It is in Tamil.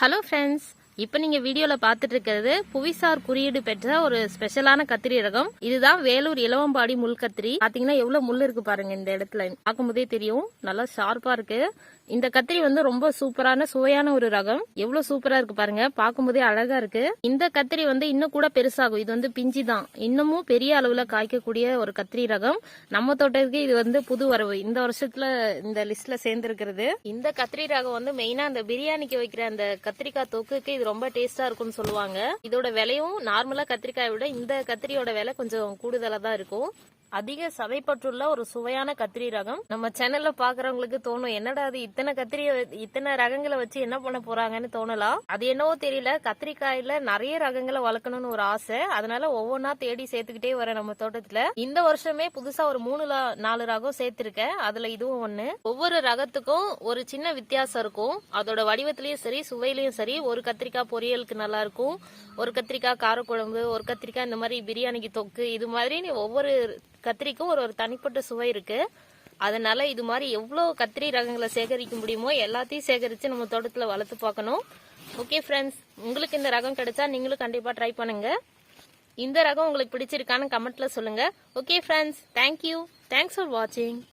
ஹலோ ஃப்ரெண்ட்ஸ் இப்போ நீங்க வீடியோல பாத்துட்டு இருக்கிறது புவிசார் குறியீடு பெற்ற ஒரு ஸ்பெஷலான கத்திரி ரகம் இதுதான் வேலூர் இளவம்பாடி முள் கத்திரி. பாத்தீங்கன்னா எவ்வளவு முள் இருக்கு பாருங்க இந்த இடத்துல. பார்க்கும்போதே தெரியும். நல்லா ஷார்ப்பா இருக்கு. இந்த கத்திரி வந்து ரொம்ப சூப்பரான சுவையான ஒரு ரகம். எவ்வளவு சூப்பரா இருக்கு பாருங்க. பார்க்கும்போதே அழகா இருக்கு. இந்த கத்திரி வந்து இன்னும் கூட பெருசாகும். இது வந்து பிஞ்சி தான். இன்னமும் பெரிய அளவுல காய்க்கக்கூடிய ஒரு கத்திரி ரகம் நம்ம தோட்டத்துக்கு இது வந்து புது வரவு. இந்த வருஷத்துல இந்த லிஸ்ட்ல சேர்ந்திருக்கிறது. இந்த கத்திரி ரகம் வந்து மெயினா அந்த பிரியாணிக்கு வைக்கிற அந்த கத்திரிக்காய் தொக்குக்கு இது ரொம்ப டேஸ்டா இருக்கும்னு சொல்லுவாங்க. இதோட விலையும் நார்மலா கத்திரிக்காயை விட இந்த கத்திரியோட விலை கொஞ்சம் கூடுதலா தான் இருக்கும். அதிக சதைப்பற்றுள்ள ஒரு சுவையான கத்திரி ரகம். நம்ம சேனல்ல பாக்குறவங்களுக்கு தோணும் என்னடா அது இத்தனை கத்திரி இத்தனை ரகங்களை வச்சு என்ன பண்ண போறாங்கன்னு தோணலாம். அது என்னவோ தெரியல கத்திரிக்காயில நிறைய ரகங்களை வளர்க்கணும்னு ஒரு ஆசை. அதனால ஒவ்வொன்னா தேடி சேர்த்துக்கிட்டே வரேன் நம்ம தோட்டத்துல. இந்த வருஷமே புதுசா ஒரு மூணு நாலு ரகம் சேர்த்திருக்கேன். அதுல இதுவும் ஒண்ணு. ஒவ்வொரு ரகத்துக்கும் ஒரு சின்ன வித்தியாசம் இருக்கும். அதோட வடிவத்திலயும் சரி சுவையிலயும் சரி. ஒரு கத்திரிக்காய் பொரியலுக்கு நல்லா இருக்கும். ஒரு கத்திரிக்காய் காரக்குழம்பு ஒரு கத்திரிக்காய் இந்த மாதிரி பிரியாணிக்கு தொக்கு இது மாதிரி ஒவ்வொரு கத்திரிக்கும் ஒரு ஒரு தனிப்பட்ட சுவை இருக்கு. அதனால இது மாதிரி எவ்வளோ கத்திரி ரகங்களை சேகரிக்க முடியுமோ எல்லாத்தையும் சேகரித்து நம்ம தோட்டத்தில் வளர்த்து பார்க்கணும். ஓகே ஃப்ரெண்ட்ஸ் உங்களுக்கு இந்த ரகம் கிடைச்சா நீங்களும் கண்டிப்பாக ட்ரை பண்ணுங்க. இந்த ரகம் உங்களுக்கு பிடிச்சிருக்கான்னு கமெண்ட்ல சொல்லுங்க. Okay friends thank you thanks for வாட்சிங்